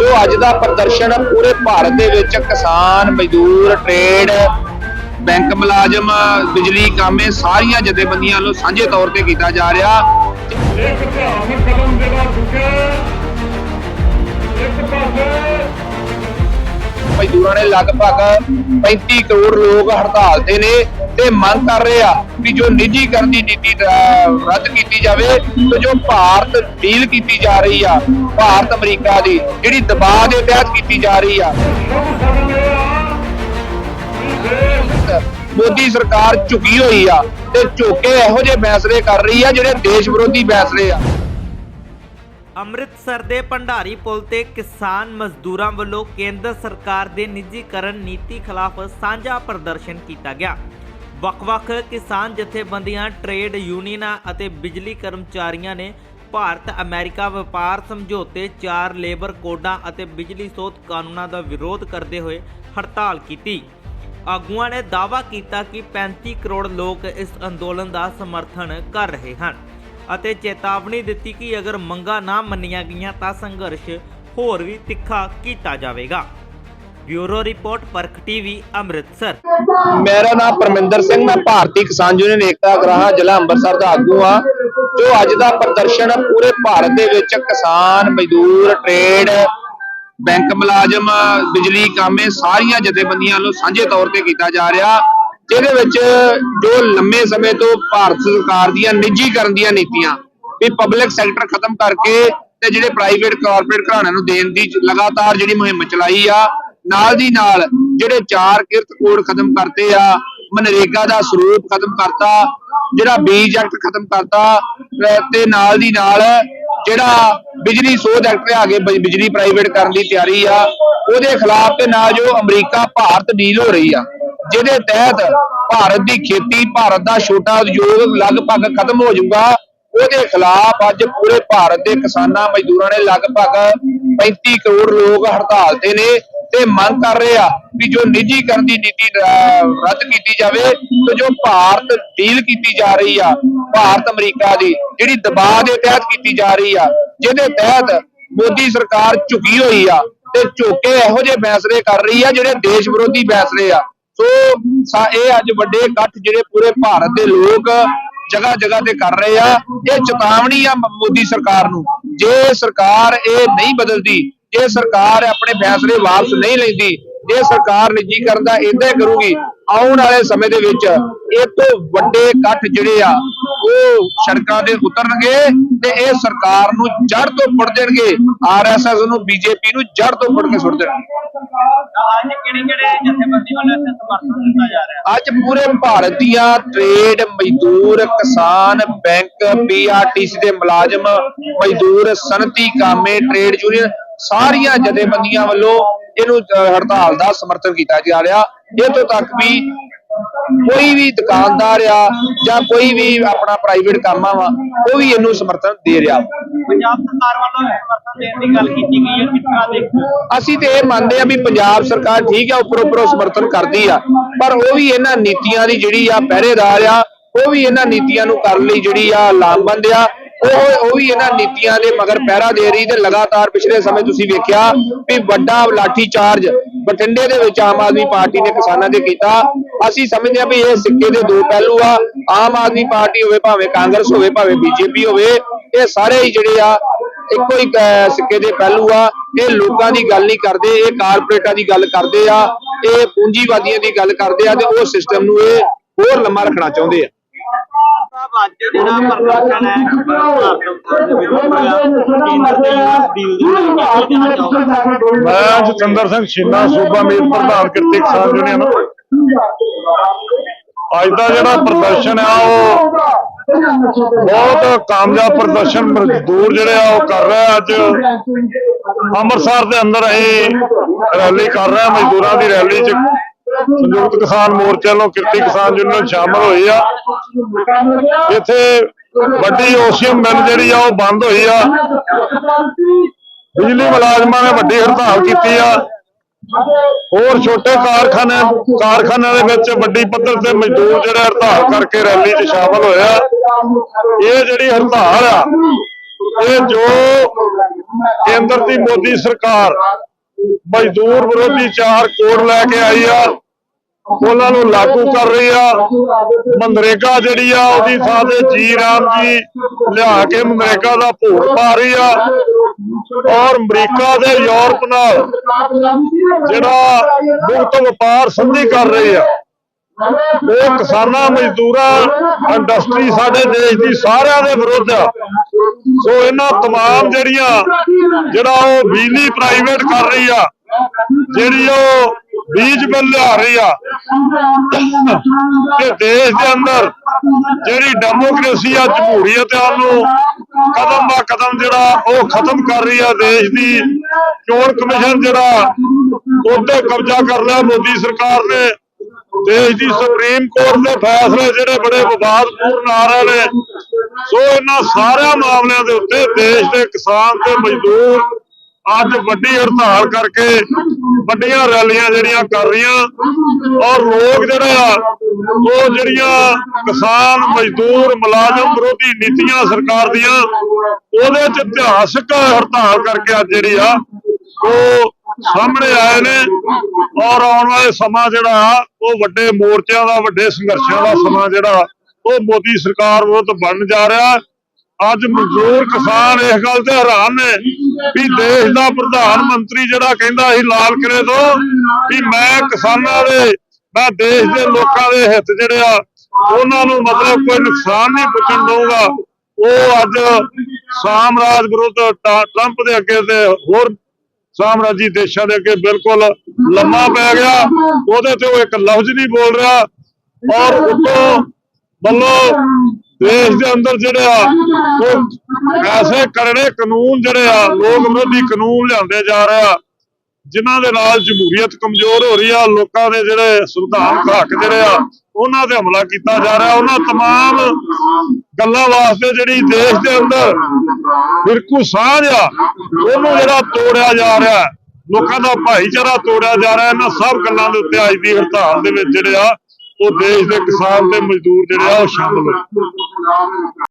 ਜੋ ਅੱਜ ਦਾ ਪ੍ਰਦਰਸ਼ਨ ਪੂਰੇ ਭਾਰਤ ਦੇ ਵਿੱਚ ਕਿਸਾਨ ਮਜ਼ਦੂਰ ਟ੍ਰੇਡ ਬੈਂਕ ਮੁਲਾਜ਼ਮ ਬਿਜਲੀ ਕਾਮੇ ਸਾਰੀਆਂ ਜਥੇਬੰਦੀਆਂ ਵੱਲੋਂ ਸਾਂਝੇ ਤੌਰ ਤੇ ਕੀਤਾ ਜਾ ਰਿਹਾ। ਇੱਕ ਧਾਰਮਿਕ ਕਦਮ ਜਿਹੜਾ ਚੁੱਕਿਆ ਇੱਕ ਪਾਸੇ ਮਜ਼ਦੂਰਾਂ ਨੇ ਲਗਭਗ 35 ਕਰੋੜ ਲੋਕ ਹੜਤਾਲ ਤੇ ਨੇ। ਤੇ ਮੰਗ ਕਰ ਰਹੇ ਆ ਵੀ ਜੋ ਨਿੱਜੀਕਰਨ ਦੀ ਨੀਤੀ ਰੱਦ ਕੀਤੀ ਜਾਵੇ ਤੇ ਜੋ ਭਾਰਤ ਡੀਲ ਕੀਤੀ ਜਾ ਰਹੀ ਆ, ਭਾਰਤ ਅਮਰੀਕਾ ਦੀ, ਜਿਹੜੀ ਦਬਾਅ ਦੇ ਤਹਿਤ ਕੀਤੀ ਜਾ ਰਹੀ ਆ। ਮੋਦੀ ਸਰਕਾਰ ਝੁਕੀ ਹੋਈ ਆ ਤੇ ਝੁੱਕ ਇਹੋ ਜਿਹੇ ਫੈਸਲੇ ਕਰ ਰਹੀ ਆ ਜਿਹੜੇ ਦੇਸ਼ ਵਿਰੋਧੀ ਫੈਸਲੇ ਆ। ਅੰਮ੍ਰਿਤਸਰ ਦੇ ਭੰਡਾਰੀ ਪੁਲ ਤੇ ਕਿਸਾਨ ਮਜ਼ਦੂਰਾਂ ਵੱਲੋਂ ਕੇਂਦਰ ਸਰਕਾਰ ਦੇ ਨਿੱਜੀਕਰਨ ਨੀਤੀ ਖਿਲਾਫ ਸਾਂਝਾ ਪ੍ਰਦਰਸ਼ਨ ਕੀਤਾ ਗਿਆ। ਵੱਖ-ਵੱਖ ਕਿਸਾਨ ਜਥੇਬੰਦੀਆਂ, ਟ੍ਰੇਡ ਯੂਨੀਅਨਾਂ ਅਤੇ ਬਿਜਲੀ ਕਰਮਚਾਰੀਆਂ ਨੇ ਭਾਰਤ ਅਮਰੀਕਾ ਵਪਾਰ ਸਮਝੌਤੇ ਚਾਰ ਲੇਬਰ ਕੋਡਾਂ ਅਤੇ ਬਿਜਲੀ ਸੋਧ ਕਾਨੂੰਨਾਂ ਦਾ ਵਿਰੋਧ ਕਰਦੇ ਹੋਏ ਹੜਤਾਲ ਕੀਤੀ। ਆਗੂਆਂ ਨੇ ਦਾਅਵਾ ਕੀਤਾ ਕਿ 35 ਕਰੋੜ ਲੋਕ ਇਸ ਅੰਦੋਲਨ ਦਾ ਸਮਰਥਨ ਕਰ ਰਹੇ ਹਨ ਅਤੇ ਚੇਤਾਵਨੀ ਦਿੱਤੀ ਕਿ ਅਗਰ ਮੰਗਾਂ ਨਾ ਮੰਨੀਆਂ ਗਈਆਂ ਤਾਂ ਸੰਘਰਸ਼ ਹੋਰ ਵੀ ਤਿੱਖਾ ਕੀਤਾ ਜਾਵੇਗਾ। Bureau report, Parakh TV, Amritsar. ਮੇਰਾ ਨਾਮ ਪਰਮਿੰਦਰ ਸਿੰਘ, ਮੈਂ ਭਾਰਤੀ ਕਿਸਾਨ ਯੂਨੀਅਨ ਏਕਤਾ ਗਰਾਹਾਂ, ਜ਼ਿਲ੍ਹਾ ਅੰਮ੍ਰਿਤਸਰ ਦਾ ਆਗੂ ਆ ਜੋ ਅੱਜ ਦਾ ਪ੍ਰਦਰਸ਼ਨ ਪੂਰੇ ਭਾਰਤ ਦੇ ਵਿੱਚ ਕਿਸਾਨ ਮਜ਼ਦੂਰ ਟ੍ਰੇਡ ਬੈਂਕ ਮੁਲਾਜ਼ਮ, ਬਿਜਲੀ ਕਾਮੇ, ਸਾਰੀਆਂ ਜਥੇਬੰਦੀਆਂ ਵੱਲੋਂ ਸਾਂਝੇ ਤੌਰ ਤੇ ਕੀਤਾ ਜਾ ਰਿਹਾ, ਜਿਹਦੇ ਵਿੱਚ ਜੋ ਲੰਮੇ ਸਮੇਂ ਤੋਂ ਭਾਰਤ ਸਰਕਾਰ ਦੀਆਂ ਨਿੱਜੀਕਰਨ ਦੀਆਂ ਨੀਤੀਆਂ, ਵੀ ਪਬਲਿਕ ਸੈਕਟਰ ਖਤਮ ਕਰਕੇ ਤੇ ਜਿਹੜੇ ਪ੍ਰਾਈਵੇਟ ਕਾਰਪੋਰੇਟ ਘਰਾਣਿਆਂ ਨੂੰ ਦੇਣ ਦੀ ਲਗਾਤਾਰ ਜਿਹੜੀ ਮੁਹਿੰਮ ਚਲਾਈ ਆ ਨਾਲ ਦੀ ਨਾਲ ਜਿਹੜੇ ਚਾਰ ਕਿਰਤ ਕੋਡ ਖਤਮ ਕਰਤੇ ਆ, ਮਨਰੇਗਾ ਦਾ ਸਰੂਪ ਖਤਮ ਕਰਤਾ, ਜਿਹੜਾ ਬੀਜ ਐਕਟ ਖਤਮ ਕਰਤਾ ਤੇ ਨਾਲ ਦੀ ਨਾਲ ਜਿਹੜਾ ਬਿਜਲੀ ਸੋਧ ਐਕਟ ਲਿਆ ਕੇ ਬਿਜਲੀ ਪ੍ਰਾਈਵੇਟ ਕਰਨ ਦੀ ਤਿਆਰੀ ਆ, ਉਹਦੇ ਖਿਲਾਫ ਤੇ ਨਾਲ ਜੋ ਅਮਰੀਕਾ, ਭਾਰਤ ਡੀਲ ਹੋ ਰਹੀ ਆ, ਜਿਹਦੇ ਤਹਿਤ ਭਾਰਤ ਦੀ ਖੇਤੀ, ਭਾਰਤ ਦਾ ਛੋਟਾ ਉਦਯੋਗ ਲਗਭਗ ਖਤਮ ਹੋ ਜਾਊਗਾ, ਉਹਦੇ ਖਿਲਾਫ ਅੱਜ ਪੂਰੇ ਭਾਰਤ ਦੇ ਕਿਸਾਨਾਂ ਮਜ਼ਦੂਰਾਂ ਨੇ ਲਗਭਗ 35 ਕਰੋੜ ਲੋਕ ਹੜਤਾਲ ਤੇ ਨੇ ਤੇ ਮੰਗ ਕਰ ਰਹੇ ਆ ਵੀ ਜੋ ਨਿੱਜੀਕਰਨ ਦੀ ਨੀਤੀ ਰੱਦ ਕੀਤੀ ਜਾਵੇ ਤੇ ਜੋ ਭਾਰਤ ਡੀਲ ਕੀਤੀ ਜਾ ਰਹੀ ਆ, ਭਾਰਤ ਅਮਰੀਕਾ ਦੀ, ਜਿਹੜੀ ਦਬਾਅ ਦੇ ਤਹਿਤ ਕੀਤੀ ਜਾ ਰਹੀ ਆ, ਜਿਹਦੇ ਤਹਿਤ ਮੋਦੀ ਸਰਕਾਰ ਝੁਕੀ ਹੋਈ ਆ ਤੇ ਝੁੱਕ ਇਹੋ ਜਿਹੇ ਫੈਸਲੇ ਕਰ ਰਹੀ ਆ ਜਿਹੜੇ ਦੇਸ਼ ਵਿਰੋਧੀ ਫੈਸਲੇ ਆ। ਸੋ ਇਹ ਅੱਜ ਵੱਡੇ ਇਕੱਠ ਜਿਹੜੇ ਪੂਰੇ ਭਾਰਤ ਦੇ ਲੋਕ ਜਗ੍ਹਾ ਜਗ੍ਹਾ ਤੇ ਕਰ ਰਹੇ ਆ, ਇਹ ਚੇਤਾਵਨੀ ਆ ਮੋਦੀ ਸਰਕਾਰ ਨੂੰ। ਜੇ ਸਰਕਾਰ ਇਹ ਨਹੀਂ ਬਦਲਦੀ ਜੇ ਸਰਕਾਰ ਆਪਣੇ ਫੈਸਲੇ ਵਾਪਸ ਨਹੀਂ ਲੈਂਦੀ, ਜੇ ਸਰਕਾਰ ਨਿੱਜੀਕਰਨ ਦਾ ਇਦਾਂ ਹੀ ਕਰੂਗੀ, ਆਉਣ ਵਾਲੇ ਸਮੇਂ ਦੇ ਵਿੱਚ ਇਹ ਤੋਂ ਵੱਡੇ ਇਕੱਠ ਜਿਹੜੇ ਆ, ਉਹ ਸੜਕਾਂ ਤੇ ਉਤਰਨਗੇ ਤੇ ਇਹ ਸਰਕਾਰ ਨੂੰ ਜੜ ਤੋਂ ਪੁੱਟ ਦੇਣਗੇ ਆਰਐਸਐਸ ਨੂੰ ਬੀਜੇਪੀ ਨੂੰ ਜੜ ਤੋਂ ਪੁੱਟ ਕੇ ਸੁੱਟ ਦੇਣਗੇ। ਅੱਜ ਪੂਰੇ ਭਾਰਤ ਦੀਆਂ ਟ੍ਰੇਡ ਮਜ਼ਦੂਰ ਕਿਸਾਨ ਬੈਂਕ ਪੀਆਰਟੀਸੀ ਦੇ ਮੁਲਾਜ਼ਮ, ਮਜ਼ਦੂਰ ਸਨਅਤੀ ਕਾਮੇ ਟ੍ਰੇਡ ਯੂਨੀਅਨ ਸਾਰੀਆਂ ਜਥੇਬੰਦੀਆਂ ਵੱਲੋਂ ਇਹਨੂੰ ਹੜਤਾਲ ਦਾ ਸਮਰਥਨ ਕੀਤਾ ਜਾ ਰਿਹਾ। ਇਹ ਤੋਂ ਤੱਕ ਵੀ ਕੋਈ ਵੀ ਦੁਕਾਨਦਾਰ ਆ ਜਾਂ ਕੋਈ ਵੀ ਆਪਣਾ ਪ੍ਰਾਈਵੇਟ ਕੰਮ ਆ ਵਾ ਉਹ ਵੀ ਇਹਨੂੰ ਸਮਰਥਨ ਦੇ ਰਿਹਾ। ਪੰਜਾਬ ਸਰਕਾਰ ਵੱਲੋਂ ਸਮਰਥਨ ਦੇਣ ਦੀ ਗੱਲ ਕੀਤੀ ਗਈ ਹੈ ਕਿਸ ਤਰ੍ਹਾਂ ਦੇਖੋ ਅਸੀਂ ਤੇ ਇਹ ਮੰਨਦੇ ਆ ਵੀ ਪੰਜਾਬ ਸਰਕਾਰ ਠੀਕ ਆ ਉੱਪਰ ਉੱਪਰੋਂ ਸਮਰਥਨ ਕਰਦੀ ਆ ਪਰ ਉਹ ਵੀ ਇਹਨਾਂ ਨੀਤੀਆਂ ਦੀ ਜਿਹੜੀ ਆ ਪਹਿਰੇਦਾਰ ਆ ਉਹ ਵੀ ਇਹਨਾਂ ਨੀਤੀਆਂ ਨੂੰ ਕਰਨ ਲਈ ਜਿਹੜੀ ਆ ਲਾਮਬੰਦ ਆ। ਉਹ ਉਹ ਵੀ ਇਹਨਾਂ ਨੀਤੀਆਂ ਦੇ ਮਗਰ ਪਹਿਰਾ ਦੇ ਰਹੀ ਤੇ ਲਗਾਤਾਰ ਪਿਛਲੇ ਸਮੇਂ ਤੁਸੀਂ ਵੇਖਿਆ ਵੀ ਵੱਡਾ ਲਾਠੀ ਚਾਰਜ ਬਠਿੰਡੇ ਦੇ ਵਿੱਚ ਆਮ ਆਦਮੀ ਪਾਰਟੀ ਨੇ ਕਿਸਾਨਾਂ ਦੇ ਕੀਤਾ। ਅਸੀਂ ਸਮਝਦੇ ਹਾਂ ਵੀ ਇਹ ਸਿੱਕੇ ਦੇ ਦੋ ਪਹਿਲੂ ਆ। ਆਮ ਆਦਮੀ ਪਾਰਟੀ ਹੋਵੇ ਭਾਵੇਂ ਕਾਂਗਰਸ ਹੋਵੇ, ਭਾਵੇਂ ਬੀਜੇਪੀ ਹੋਵੇ, ਇਹ ਸਾਰੇ ਹੀ ਜਿਹੜੇ ਆ, ਇੱਕੋ ਹੀ ਸਿੱਕੇ ਦੇ ਪਹਿਲੂ ਆ। ਇਹ ਲੋਕਾਂ ਦੀ ਗੱਲ ਨਹੀਂ ਕਰਦੇ, ਇਹ ਕਾਰਪੋਰੇਟਾਂ ਦੀ ਗੱਲ ਕਰਦੇ ਆ, ਇਹ ਪੂੰਜੀਵਾਦੀਆਂ ਦੀ ਗੱਲ ਕਰਦੇ ਆ ਤੇ ਉਹ ਸਿਸਟਮ ਨੂੰ ਇਹ ਹੋਰ ਲੰਮਾ ਰੱਖਣਾ ਚਾਹੁੰਦੇ ਆ। ਸਾਹਿਬ ਅੱਜ ਜਿਹੜਾ ਪ੍ਰਦਰਸ਼ਨ ਹੈ ਮੈਂ ਜਤਿੰਦਰ ਸਿੰਘ ਛੀਨਾ ਸੂਬਾ ਮੀਤ ਪ੍ਰਧਾਨ ਕਿਰਤੀ ਕਿਸਾਨ ਯੂਨੀਅਨ ਅੱਜ ਦਾ ਜਿਹੜਾ ਪ੍ਰਦਰਸ਼ਨ ਆ ਉਹ ਬਹੁਤ ਕਾਮਯਾਬ ਪ੍ਰਦਰਸ਼ਨ ਮਜ਼ਦੂਰ ਜਿਹੜੇ ਆ ਉਹ ਕਰ ਰਹੇ ਆ ਅੱਜ। ਅੰਮ੍ਰਿਤਸਰ ਦੇ ਅੰਦਰ ਅਸੀਂ ਰੈਲੀ ਕਰ ਰਹੇ ਆ ਮਜ਼ਦੂਰਾਂ ਦੀ ਰੈਲੀ 'ਚ ਸੰਯੁਕਤ ਕਿਸਾਨ ਮੋਰਚੇ ਵੱਲੋਂ ਕਿਰਤੀ ਕਿਸਾਨ ਯੂਨੀਅਨ ਸ਼ਾਮਲ ਹੋਈ ਆ। ਇੱਥੇ ਵੱਡੀ ਓਸੀਅਮ ਮਿਲ ਜਿਹੜੀ ਆ, ਉਹ ਬੰਦ ਹੋਈ ਆ। ਬਿਜਲੀ ਮੁਲਾਜ਼ਮਾਂ ਨੇ ਵੱਡੀ ਹੜਤਾਲ ਕੀਤੀ ਆ। ਹੋਰ ਛੋਟੇ ਕਾਰਖਾਨੇ, ਕਾਰਖਾਨਿਆਂ ਦੇ ਵਿੱਚ ਵੱਡੀ ਪੱਧਰ ਤੇ ਮਜ਼ਦੂਰ ਜਿਹੜੇ ਹੜਤਾਲ ਕਰਕੇ ਰੈਲੀ 'ਚ ਸ਼ਾਮਲ ਹੋਇਆ ਇਹ ਜਿਹੜੀ ਹੜਤਾਲ ਆ, ਇਹ ਜੋ ਕੇਂਦਰ ਦੀ ਮੋਦੀ ਸਰਕਾਰ ਮਜ਼ਦੂਰ ਵਿਰੋਧੀ ਚਾਰ ਕੋਡ ਲੈ ਕੇ ਆਈ ਆ ਉਹਨਾਂ ਨੂੰ ਲਾਗੂ ਕਰ ਰਹੀ ਆ। ਮਨਰੇਗਾ ਜਿਹੜੀ ਆ, ਉਹਦੀ ਥਾਂ ਤੇ ਜੀ ਰਾਮ ਜੀ ਲਿਆ ਕੇ ਮਨਰੇਗਾ ਦਾ ਭੋਗ ਪਾ ਰਹੀ ਆ। ਔਰ ਅਮਰੀਕਾ ਦੇ ਯੂਰਪ ਨਾਲ ਜਿਹੜਾ ਮੁਕਤ ਵਪਾਰ ਸੰਧੀ ਕਰ ਰਹੀ ਆ, ਉਹ ਕਿਸਾਨਾਂ, ਮਜ਼ਦੂਰਾਂ ਇੰਡਸਟਰੀ ਸਾਡੇ ਦੇਸ਼ ਦੀ ਸਾਰਿਆਂ ਦੇ ਵਿਰੁੱਧ ਆ। ਸੋ ਇਹਨਾਂ ਤਮਾਮ ਜਿਹੜੀਆਂ, ਜਿਹੜਾ ਉਹ ਬਿਜਲੀ ਪ੍ਰਾਈਵੇਟ ਕਰ ਰਹੀ ਆ, ਜਿਹੜੀ ਉਹ ਬੀਜ ਬਿੱਲ ਲਿਆ ਰਹੀ ਆ। ਕਿ ਦੇਸ਼ ਦੇ ਅੰਦਰ ਜਿਹੜੀ ਡੈਮੋਕ੍ਰੇਸੀ ਆ ਜਮਹੂਰੀਅਤ ਨੂੰ ਕਦਮ ਬਾ ਕਦਮ ਜਿਹੜਾ ਉਹ ਖਤਮ ਕਰ ਰਹੀ ਆ ਦੇਸ਼ ਦੀ। ਚੋਣ ਕਮਿਸ਼ਨ ਜਿਹੜਾ ਉਹਦੇ ਕਬਜ਼ਾ ਕਰ ਲਿਆ ਮੋਦੀ ਸਰਕਾਰ ਨੇ। ਦੇਸ਼ ਦੀ ਸੁਪਰੀਮ ਕੋਰਟ ਦੇ ਫੈਸਲੇ ਜਿਹੜੇ ਬੜੇ ਵਿਵਾਦਪੂਰਨ ਆ ਰਹੇ ਨੇ। ਸੋ ਇਹਨਾਂ ਸਾਰਿਆਂ ਮਾਮਲਿਆਂ ਦੇ ਉੱਤੇ ਦੇਸ਼ ਦੇ ਕਿਸਾਨ ਤੇ ਮਜ਼ਦੂਰ ਅੱਜ ਵੱਡੀ ਹੜਤਾਲ ਕਰਕੇ ਵੱਡੀਆਂ ਰੈਲੀਆਂ ਜਿਹੜੀਆਂ ਕਰ ਰਹੀਆਂ ਔਰ ਲੋਕ ਜਿਹੜਾ ਆ ਉਹ ਜਿਹੜੀਆਂ ਕਿਸਾਨ ਮਜ਼ਦੂਰ ਮੁਲਾਜ਼ਮ ਵਿਰੋਧੀ ਨੀਤੀਆਂ ਸਰਕਾਰ ਦੀਆਂ ਉਹਦੇ ਚ ਇਤਿਹਾਸਕ ਹੜਤਾਲ ਕਰਕੇ ਅੱਜ ਜਿਹੜੀ ਆ ਉਹ ਸਾਹਮਣੇ ਆਏ ਨੇ ਔਰ ਆਉਣ ਵਾਲੇ ਸਮਾਂ ਜਿਹੜਾ ਆ, ਉਹ ਵੱਡੇ ਮੋਰਚਿਆਂ ਦਾ ਵੱਡੇ ਸੰਘਰਸ਼ਾਂ ਦਾ ਸਮਾਂ ਜਿਹੜਾ ਉਹ ਮੋਦੀ ਸਰਕਾਰ ਵਿਰੁੱਧ ਬਣ ਜਾ ਰਿਹਾ। ਅੱਜ ਮਜ਼ਦੂਰ ਕਿਸਾਨ ਇਸ ਗੱਲ ਤੇ ਹੈਰਾਨ ਨੇ ਵੀ ਦੇਸ਼ ਦਾ ਪ੍ਰਧਾਨ ਮੰਤਰੀ ਜਿਹੜਾ ਕਹਿੰਦਾ ਸੀ ਲਾਲ ਕਿਲੇ ਤੋਂ ਵੀ ਮੈਂ ਕਿਸਾਨਾਂ ਦੇ, ਮੈਂ ਦੇਸ਼ ਦੇ ਲੋਕਾਂ ਦੇ ਹਿੱਤ ਜਿਹੜੇ ਆ, ਉਹਨਾਂ ਨੂੰ ਮਤਲਬ ਕੋਈ ਨੁਕਸਾਨ ਨਹੀਂ ਪਹੁੰਚਣ ਦਊਗਾ। ਉਹ ਅੱਜ ਸਾਮਰਾਜ ਵਿਰੁੱਧ ਟਰੰਪ ਦੇ ਅੱਗੇ ਤੇ ਹੋਰ ਸਾਮਰਾਜੀ ਦੇਸ਼ਾਂ ਦੇ ਅੱਗੇ ਬਿਲਕੁਲ ਲੰਮਾ ਪੈ ਗਿਆ। ਉਹਦੇ ਤੇ ਉਹ ਇੱਕ ਲਫ਼ਜ਼ ਨਹੀਂ ਬੋਲ ਰਿਹਾ। ਔਰ ਉਤੋਂ ਵੱਲੋਂ ਦੇਸ਼ ਦੇ ਅੰਦਰ ਜਿਹੜੇ ਆ, ਉਹ ਐਸੇ ਕਰੜੇ ਕਾਨੂੰਨ ਜਿਹੜੇ ਆ, ਲੋਕ ਵਿਰੋਧੀ ਕਾਨੂੰਨ ਲਿਆਂਦੇ ਜਾ ਰਹੇ ਆ, ਜਿਨ੍ਹਾਂ ਦੇ ਨਾਲ ਜਮਹੂਰੀਅਤ ਕਮਜ਼ੋਰ ਹੋ ਰਹੀ ਆ, ਲੋਕਾਂ ਦੇ ਜਿਹੜੇ ਸੰਵਿਧਾਨ ਹੱਕ ਜਿਹੜੇ ਆ, ਉਹਨਾਂ ਤੇ ਹਮਲਾ ਕੀਤਾ ਜਾ ਰਿਹਾ, ਉਹਨਾਂ ਤਮਾਮ ਗੱਲਾਂ ਵਾਸਤੇ ਜਿਹੜੀ ਦੇਸ਼ ਦੇ ਅੰਦਰ ਬਿਲਕੁਲ ਸਾਂਝ ਆ, ਉਹਨੂੰ ਜਿਹੜਾ ਤੋੜਿਆ ਜਾ ਰਿਹਾ, ਲੋਕਾਂ ਦਾ ਭਾਈਚਾਰਾ ਤੋੜਿਆ ਜਾ ਰਿਹਾ, ਇਹਨਾਂ ਸਭ ਗੱਲਾਂ ਦੇ ਉੱਤੇ ਅੱਜ ਦੀ ਹੜਤਾਲ ਦੇ ਵਿੱਚ ਜਿਹੜੇ ਆ ਉਹ ਦੇਸ਼ ਦੇ ਕਿਸਾਨ ਤੇ ਮਜ਼ਦੂਰ ਜਿਹੜੇ ਆ ਉਹ ਸ਼ਾਮਲ ਹੋਏ।